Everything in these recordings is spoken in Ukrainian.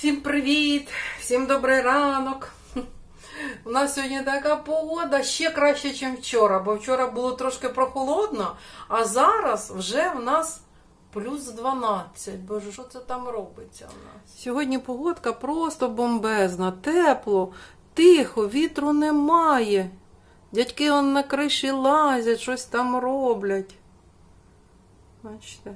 Всім привіт! Всім добрий ранок! У нас сьогодні така погода ще краще, ніж вчора, бо вчора було трошки прохолодно, а зараз вже в нас плюс 12. Боже, що це там робиться у нас? Сьогодні погодка просто бомбезна, тепло, тихо, вітру немає. Дядьки он на криші лазять, щось там роблять. Бачите?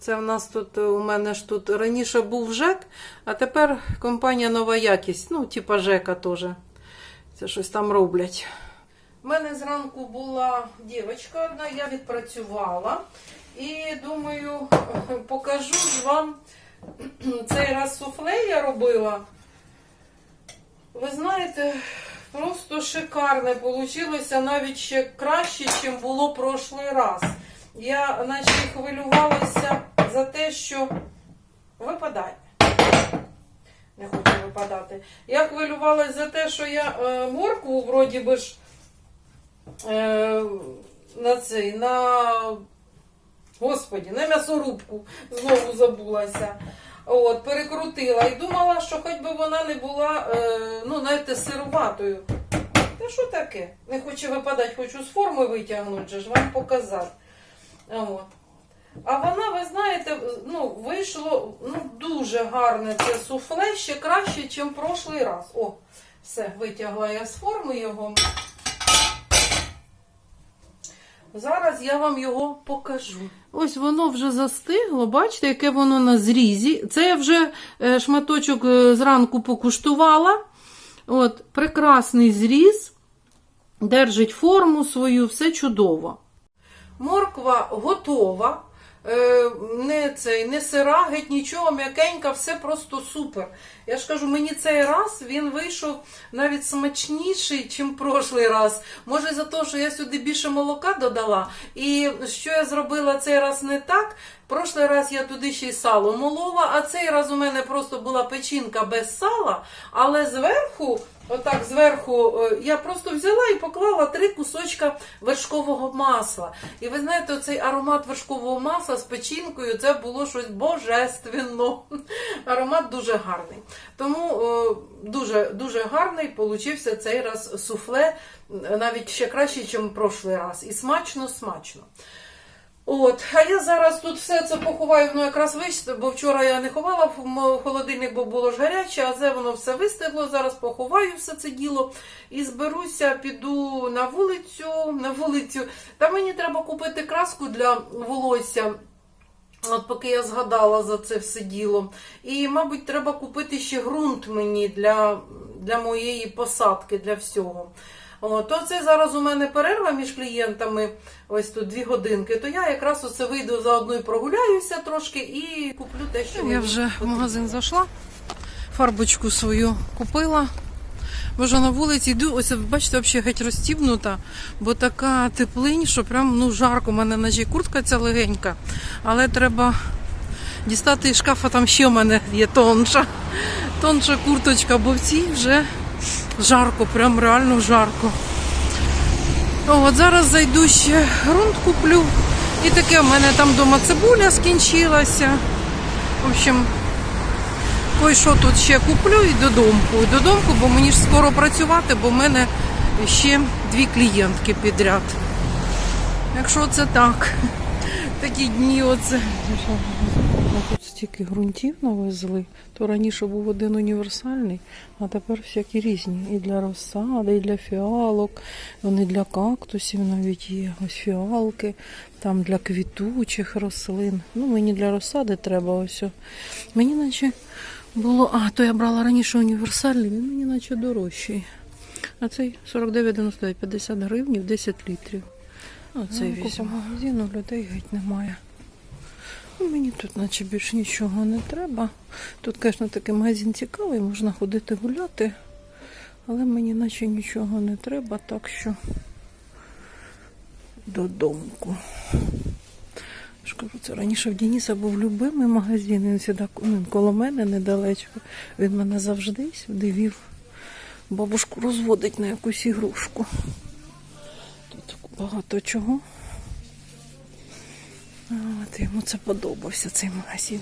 Це в нас тут, е, у мене ж тут раніше був ЖЕК, а тепер компанія нова якість. Ну, типа ЖЕКа теж. Це щось там роблять. У мене зранку була дівчинка одна, я відпрацювала. І думаю, покажу ж вам цей раз суфле я робила. Ви знаєте, просто шикарне вийшло, навіть ще краще, ніж було прошлий раз. Я наче хвилювалася за те, що випадає. Не хочу випадати. Я хвилювалася за те, що я е, моркву вроді би ж е, на цей, на Господі, на м'ясорубку знову забулася. От, перекрутила і думала, що хоч би вона не була, е, ну, знаєте, сироватою. Та що таке? Не хочу випадати, хочу з форми витягнути, же ж вам показати. От. А вона, ви знаєте, ну, вийшло ну, дуже гарне це суфле, ще краще, ніж прошлий раз. О, все, витягла я з форми його. Зараз я вам його покажу. Ось воно вже застигло, бачите, яке воно на зрізі. Це я вже е, шматочок е, зранку покуштувала. От, прекрасний зріз, держить форму свою, все чудово. Морква готова. Е, Не цей, не сира, геть нічого, м'якенька, все просто супер. Я ж кажу, мені цей раз він вийшов навіть смачніший, ніж прошлий раз. Може, за те, що я сюди більше молока додала. І що я зробила цей раз не так. Прошлий раз я туди ще й сало молола, а цей раз у мене просто була печінка без сала, але зверху. Отак зверху е, я просто взяла і поклала три кусочка вершкового масла. І ви знаєте, оцей аромат вершкового масла з печінкою це було щось божественно. Аромат дуже гарний. Тому е, дуже дуже гарний получився цей раз суфле, навіть ще краще, ніж прошлий раз. І смачно, смачно. От, а я зараз тут все це поховаю, ну якраз вийшло, бо вчора я не ховала в холодильник, бо було ж гаряче, а це воно все вистигло. Зараз поховаю все це діло і зберуся, піду на вулицю, на вулицю. Та мені треба купити краску для волосся. От поки я згадала за це все діло. І, мабуть, треба купити ще ґрунт мені для, для моєї посадки, для всього. О, то це зараз у мене перерва між клієнтами, ось тут дві годинки, то я якраз оце вийду заодно і прогуляюся трошки і куплю те, що Я вже в магазин зайшла, фарбочку свою купила. Вже на вулиці йду, ось бачите, взагалі геть розстібнута, бо така теплинь, що прям ну жарко. У мене наче куртка ця легенька, але треба дістати із шкафа, там ще в мене є тонша, тонша курточка, бо в цій вже жарко, прям реально жарко. От зараз зайду ще ґрунт куплю. І таке в мене там вдома цибуля скінчилася. В общем, Ой, що тут ще куплю і додому. І додому, бо мені ж скоро працювати, бо в мене ще дві клієнтки підряд. Якщо це так, такі дні оце. Тут стільки ґрунтів навезли, то раніше був один універсальний, а тепер всякі різні. І для розсади, і для фіалок, вони для кактусів навіть є. Ось фіалки, там для квітучих рослин. Ну, мені для розсади треба ось. Мені наче було. А, то я брала раніше універсальний, він мені наче дорожчий. А цей 49,99, 50 гривень 10 літрів. Оцей Ну, візьму. магазину людей геть немає. Ну, Мені тут наче більше нічого не треба. Тут, звісно, такий магазин цікавий, можна ходити гуляти, але мені наче нічого не треба, так що додому. Я це раніше в Дениса був любимий магазин, він завжди ну, коло мене недалечко. Він мене завжди сюди вів. Бабушку розводить на якусь ігрушку. Тут багато чого. От, йому це подобався цей магазин.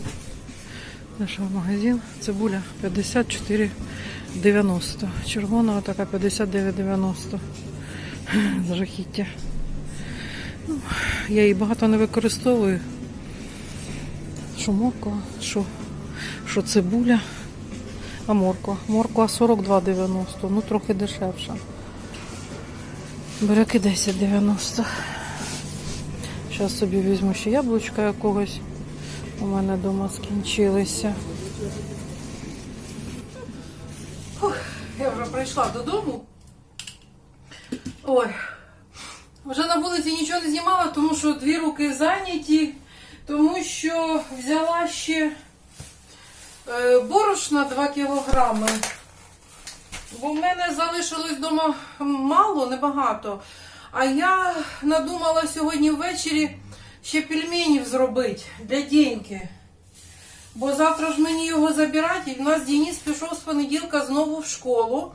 В магазин. Цибуля 54,90. Червона така 59,90. Жахіття. Ну, я її багато не використовую. Що морква, що, що цибуля, а морква. Морква 42,90, ну трохи дешевша. Буряки 10,90. Зараз собі візьму ще яблучка якогось. У мене вдома скінчилися. Фух, я вже прийшла додому. Ой, вже на вулиці нічого не знімала, тому що дві руки зайняті, тому що взяла ще е, борошна 2 кілограми. Бо в мене залишилось вдома мало, небагато. А я надумала сьогодні ввечері ще пельменів зробити для Деньки. Бо завтра ж мені його забирати, і в нас Денис пішов з понеділка знову в школу.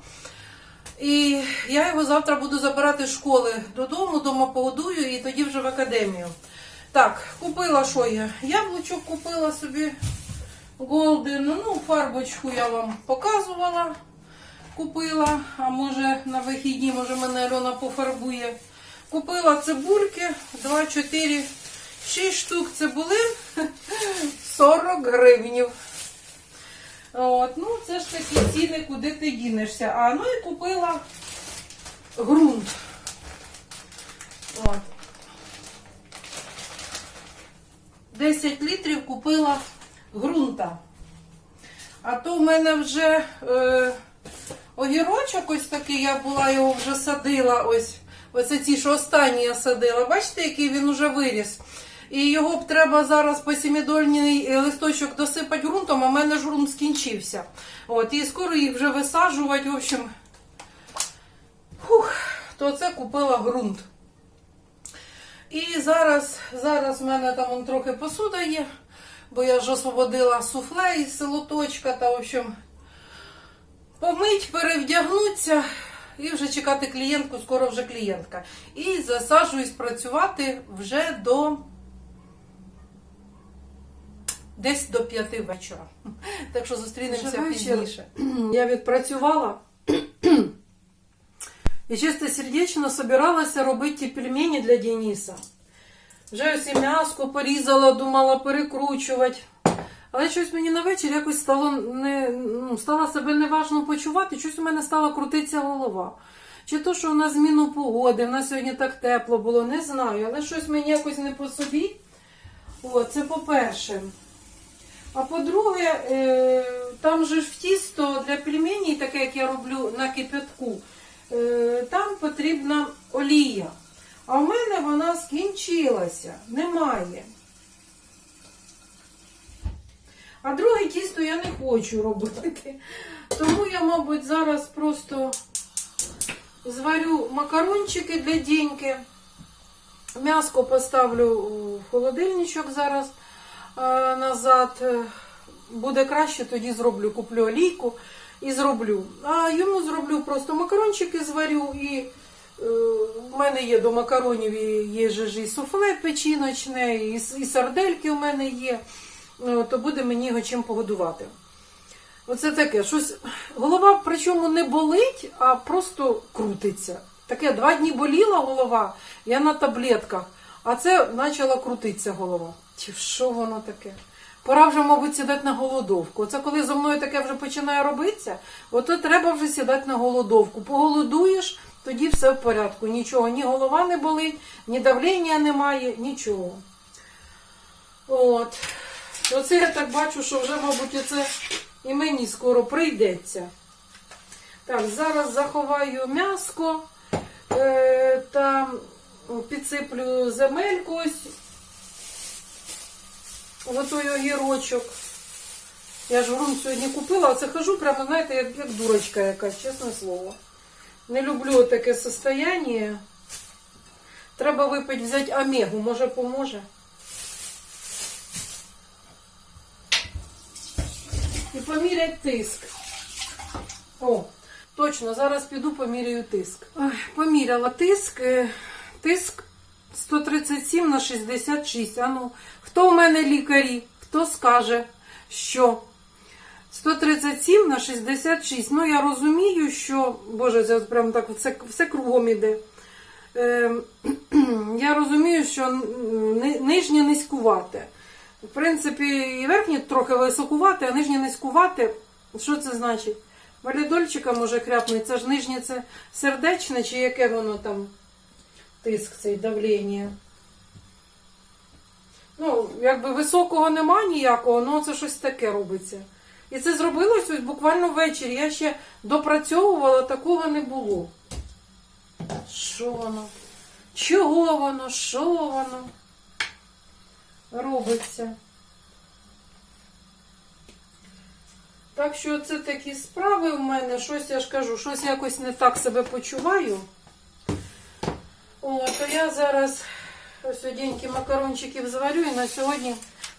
І я його завтра буду забирати з школи додому, дома погодую і тоді вже в академію. Так, купила що я? Яблучок купила собі Голден. Ну, фарбочку я вам показувала. Купила, а може на вихідні, може мене Альона пофарбує. Купила цибульки 2, 4, 6 штук цибулин 40 гривнів. От, ну, це ж такі ціни, куди ти дінешся. А ну і купила ґрунт. От. 10 літрів купила ґрунта. А то в мене вже е, огірочок ось такий, я була його вже садила. Ось оце ці, що останні я садила. Бачите, який він уже виріс. І його б треба зараз по сімідольний е, листочок досипати ґрунтом, а в мене ж ґрунт скінчився. От, і скоро їх вже висаджувати. В общем, фух, то це купила ґрунт. І зараз, зараз в мене там он, трохи посуда є, бо я ж освободила суфле із селоточка, та, в общем, помить, перевдягнуться і вже чекати клієнтку, скоро вже клієнтка. І засаджуюсь працювати вже до десь до п'яти вечора. Так що зустрінемося пізніше. Я відпрацювала. І чисто сердечно собиралася робити ті пельмені для Дениса. Вже ось і м'яско порізала, думала перекручувати. Але щось мені на вечір якось стало не, ну, стала себе неважно почувати, щось у мене стала крутитися голова. Чи то, що на зміну погоди, в нас сьогодні так тепло було, не знаю, але щось мені якось не по собі. О, це по-перше. А по-друге, е, там же ж в тісто для пельменей, таке як я роблю на кипятку, е, там потрібна олія. А в мене вона скінчилася, немає. А друге тісто я не хочу робити. Тому я, мабуть, зараз просто зварю макарончики для Діньки. М'яско поставлю в холодильничок зараз е, назад. Е, Буде краще, тоді зроблю, куплю олійку і зроблю. А йому зроблю просто макарончики зварю і е, в мене є до макаронів є же ж і суфле печіночне, і, і сардельки у мене є. Е, То буде мені його чим погодувати. Оце таке, щось. Голова причому не болить, а просто крутиться. Таке два дні боліла голова, я на таблетках, а це почала крутитися голова. Чи що воно таке? Пора вже, мабуть, сідати на голодовку. Оце коли зо мною таке вже починає робитися, ото треба вже сідати на голодовку. Поголодуєш, тоді все в порядку. Нічого, ні голова не болить, ні давлення немає, нічого. От. Оце я так бачу, що вже, мабуть, оце і мені скоро прийдеться. Так, зараз заховаю м'яско е, та підсиплю земельку ось. Отой огірочок. Я ж грунт сьогодні купила, а це хожу прямо, знаєте, як, як дурочка якась, чесне слово. Не люблю таке состояние. Треба випити, взяти омегу, може поможе. Поміряти тиск. О, точно, зараз піду поміряю тиск. Поміряла тиск. е, Тиск 137 на 66. А ну, хто в мене лікарі? Хто скаже, що 137 на 66. Ну, я розумію, що. Боже, це прям так все, все кругом іде. Е, я розумію, що ни- нижнє низькувате. В принципі, і верхнє трохи високувате, а нижнє низькувате. Що це значить? Валідольчика може хряпнути. Це ж нижнє це сердечне, чи яке воно там тиск, цей давлення. Ну, якби високого нема ніякого, ну це щось таке робиться. І це зробилось ось буквально ввечері. Я ще допрацьовувала, такого не було. Що воно? Чого воно? Що воно? Робиться. Так що це такі справи в мене. Щось я ж кажу, щось якось не так себе почуваю. О, то я зараз оденькі макарончиків зварю і на сьогодні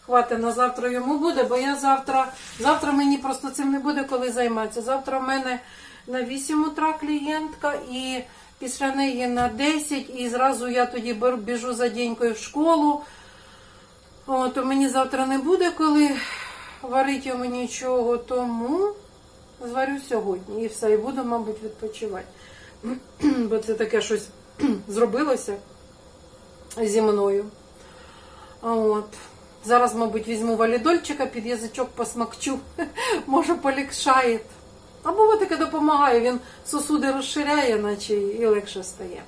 хватить, на завтра йому буде, бо я завтра, завтра мені просто цим не буде коли займатися. Завтра в мене на 8 утра клієнтка і після неї на 10, і зразу я тоді біжу за денькою в школу. О, то мені завтра не буде коли варити йому нічого, тому зварю сьогодні і все, і буду, мабуть, відпочивати. Бо це таке щось зробилося зі мною. От. Зараз, мабуть, візьму валідольчика, під язичок посмакчу, може полегшає. Або вот таке допомагає, він сосуди розширяє, наче і легше стає.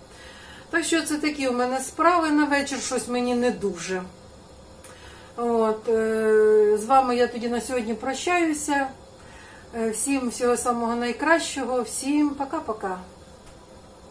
Так що це такі у мене справи на вечір, щось мені не дуже. От, е, з вами я тоді на сьогодні прощаюся. Е, Всім всього самого найкращого, всім пока-пока.